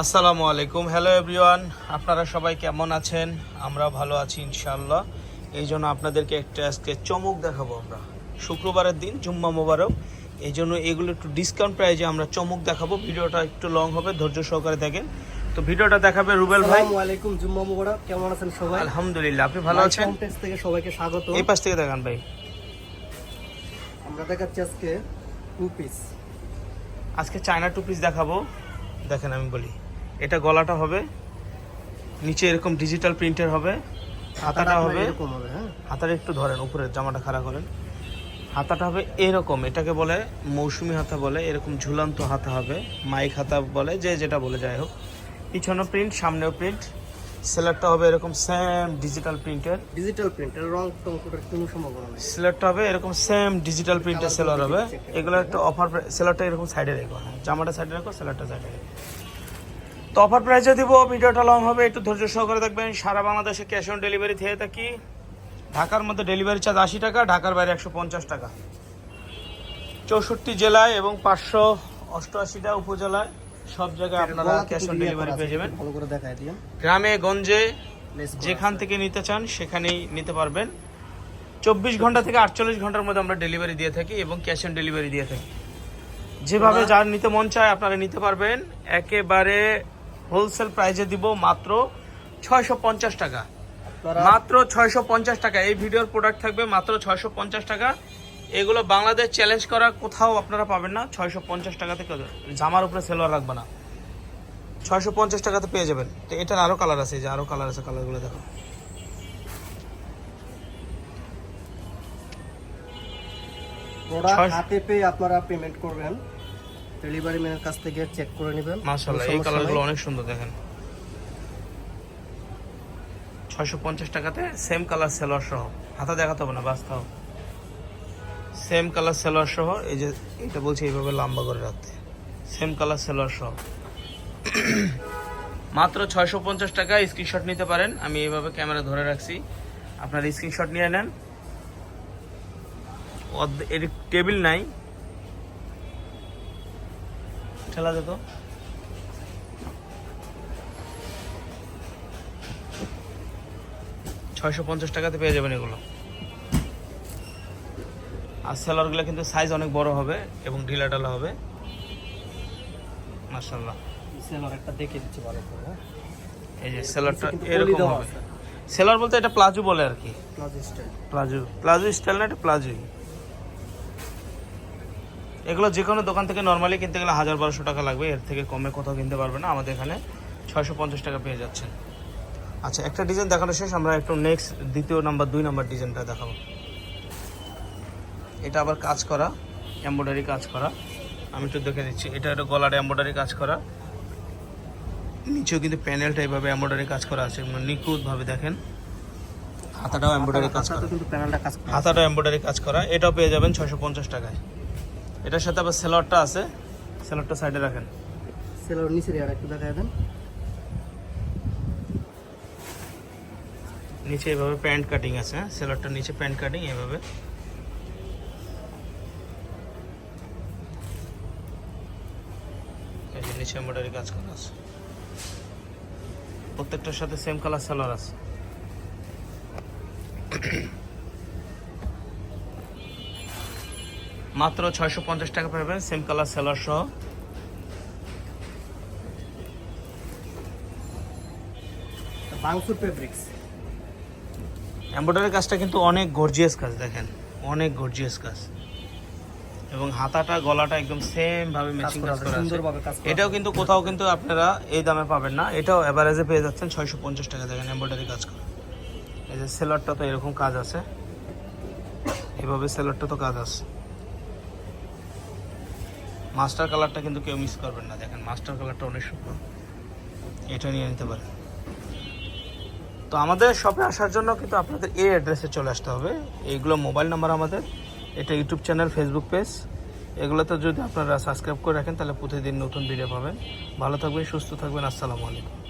আসসালামু আলাইকুম। Hello everyone আপনারা সবাই কেমন আছেন? আমরা ভালো আছি ইনশাআল্লাহ। এই জন্য আপনাদেরকে একটা আজকে চমক দেখাবো আমরা। শুক্রবারের দিন জুম্মা মোবারক। এই জন্য এগুলো একটু ডিসকাউন্ট প্রাইজে আমরা চমক দেখাবো। ভিডিওটা একটু লং হবে ধৈর্য সহকারে দেখেন। তো ভিডিওটা দেখাবে রুবেল ভাই। আলাইকুম জুম্মা মুবারক। কেমন আছেন সবাই? আলহামদুলিল্লাহ আপনি ভালো আছেন? থেকে সবাইকে স্বাগত। এই পাশ থেকে দেখান ভাই। আমরা দেখাচ্ছি আজকে টু পিস আজকে চায়না টু পিস দেখাবো। দেখেন আমি বলি। এটা গলাটা হবে নিচে এরকম ডিজিটাল প্রিন্টের হবে হাতাটা হবে এরকম হবে হ্যাঁ। হাতাটা একটু ধরেন উপরের জামাটা খাড়া করেন। হাতাটা হবে এরকম এটাকে বলে মৌসুমি হাতা বলে এরকম ঝুলন্ত হাতা হবে মাইক হাতা বলে যে যেটা বলে যাই হোক। পিছনেও প্রিন্ট সামনেও প্রিন্ট সেলারটা হবে এরকম সেম ডিজিটাল প্রিন্টের ডিজিটাল প্রিন্টের রং টং করার কোনো সম্ভাবনা নেই। সেলারটা হবে এরকম সেম ডিজিটাল প্রিন্টের সেলার হবে এগুলো একটা অফার সেলারটা এরকম সাইডে রেখো হ্যাঁ। জামাটা সাইডে রাখো সেলারটা সাইডে রেখো। তো অফার প্রাইসে দিব ভিডিওটা লং হবে একটু ধৈর্য সহকারে দেখবেন। সারা বাংলাদেশে ক্যাশ অন ডেলিভারি থেকে থাকি। ঢাকার মধ্যে ডেলিভারি চার্জ আশি টাকা ঢাকার বাইরে একশো পঞ্চাশ টাকা। চৌষট্টি জেলায় এবং পাঁচশো অষ্টআশিটা উপজেলায় সব জায়গায় আপনারা ক্যাশ অন ডেলিভারি পেয়ে যাবেন। গ্রামে গঞ্জে যেখান থেকে নিতে চান সেখানেই নিতে পারবেন। চব্বিশ ঘণ্টা থেকে আটচল্লিশ ঘণ্টার মধ্যে আমরা ডেলিভারি দিয়ে থাকি এবং ক্যাশ অন ডেলিভারি দিয়ে থাকি। যেভাবে যার নিতে মন চায় আপনারা নিতে পারবেন। একেবারে হোলসেল প্রাইজে দিব মাত্র ছয়শো পঞ্চাশ টাকা। মাত্র ছয়শো পঞ্চাশ টাকা। এই ভিডিওর প্রোডাক্ট থাকবে মাত্র ছয়শো পঞ্চাশ টাকা। এগুলো বাংলাদেশ চ্যালেঞ্জ করা কোথাও আপনারা পাবেন না। ছয়শো পঞ্চাশ টাকাতে জামার উপরে সেলোয়ার রাখবে না। ছয়শো পঞ্চাশ টাকাতে পেয়ে যাবেন। তো এটার আরও কালার আছে যে আরও কালার আছে কালারগুলো দেখো। প্রোডাক্ট হাতে পেয়ে আপনারা পেমেন্ট করবেন। ডেলিভারি ম্যানের কাছ থেকে চেক করে নেবেন। মাশাল্লাহ কোনো এই কালারগুলো অনেক সুন্দর দেখেন। ছয়শো পঞ্চাশ টাকাতে সেম কালার সেলোয়ার সহ। হাতা দেখাতে হবে না বাস্তব সেম কালার সেলোয়ার সহ এই যে এটা বলছি এইভাবে লম্বা করে রাখতে। সেম কালার সেলোয়ার সহ। মাত্র ছয়শো পঞ্চাশ টাকা স্ক্রিনশট নিতে পারেন। আমি এইভাবে ক্যামেরা ধরে রাখছি। আপনার স্ক্রিনশট নিয়ে নেন। এর টেবিল নাই। ঠেলা যেত ছয়শো পঞ্চাশ টাকাতে পেয়ে যাবেন এগুলো। আর সেলারগুলো কিন্তু সাইজ অনেক বড় হবে এবং ঢিলা ঢালা হবে। মার্শাল্লাহ সেলর একটা দেখে দিচ্ছি ভালো করে হ্যাঁ। এই যে সেলারটা এরকম হবে। সেলার বলতে এটা প্লাজো বলে আর কি। Palazzo style. Palazzo. Palazzo style না এটা প্লাজোই। এগুলো যে কোনো দোকান থেকে নর্মালি কিনতে গেলে হাজার বারোশো টাকা লাগবে এর থেকে কমে কোথাও কিনতে পারবে না। আমাদের এখানে ছয়শো পঞ্চাশ টাকা পেয়ে যাচ্ছেন। আচ্ছা একটা ডিজাইন দেখানো শেষ আমরা একটু নেক্সট দ্বিতীয় নাম্বার দুই নাম্বার ডিজাইনটা দেখাবো। এটা আবার কাজ করা এম্ব্রয়ডারি কাজ করা। আমি একটু দেখে দিচ্ছি এটা একটা গলার এম্ব্রয়ডারি কাজ করা। নিচেও কিন্তু প্যানেলটা এইভাবে এম্ব্রয়ডারি কাজ করা আছে নিখুঁতভাবে দেখেন। হাতাটাও এম্ব্রয়ডারি কাজ করা। কিন্তু প্যানেলটা কাজ করে। হাতাটা কাজ করা এটাও পেয়ে যাবেন ছয়শো পঞ্চাশ টাকায়। এটার সাথে আবার সেলরটা আছে। সেলরটা সাইডে রাখেন। সেলর নিচে আর একটু দেখাই দেন। নিচে এভাবে প্যান্ট কাটিং আছে হ্যাঁ? নিচে প্যান্ট কাটিং এভাবে। নিচে এমব্রয়ডারি কাজ করা আছে। প্রত্যেকটার সাথে সেম কালার সেলর আছে। মাত্র ছয়শো পঞ্চাশ টাকা পাবেন সেম কালার সেলার সহ। বাংসুর ফেব্রিক্স এমব্রয়ডারি কাজটা কিন্তু অনেক গর্জিয়াস কাজ দেখেন। অনেক গর্জিয়াস কাজ। এবং হাতাটা গলাটা একদম সেম ভাবে ম্যাচিং কাজ করা আছে। এটাও কিন্তু কোথাও কিন্তু আপনারা এই দামে পাবেন না। এটাও এভারেজে পেয়ে যাচ্ছেন ছয়শো পঞ্চাশ টাকা দেখেন এমব্রয়ডারি কাজ করা। এই যে সেলারটা তো এরকম কাজ আছে। এভাবে সেলারটা তো কাজ আছে। মাস্টার কালারটা কিন্তু কেউ মিস করবেন না। দেখেন, মাস্টার কালারটা অনেক সুন্দর। এটা নিয়ে নিতে পারেন। তো আমাদের শপে আসার জন্য কিন্তু আপনাদের এই অ্যাড্রেসে চলে আসতে হবে। এইগুলো মোবাইল নাম্বার আমাদের। এটা ইউটিউব চ্যানেল, ফেসবুক পেজ। এগুলোতে যদি আপনারা সাবস্ক্রাইব করে রাখেন, তাহলে প্রতিদিন নতুন ভিডিও পাবেন। ভালো থাকবেন, সুস্থ থাকবেন। আসসালামু আলাইকুম।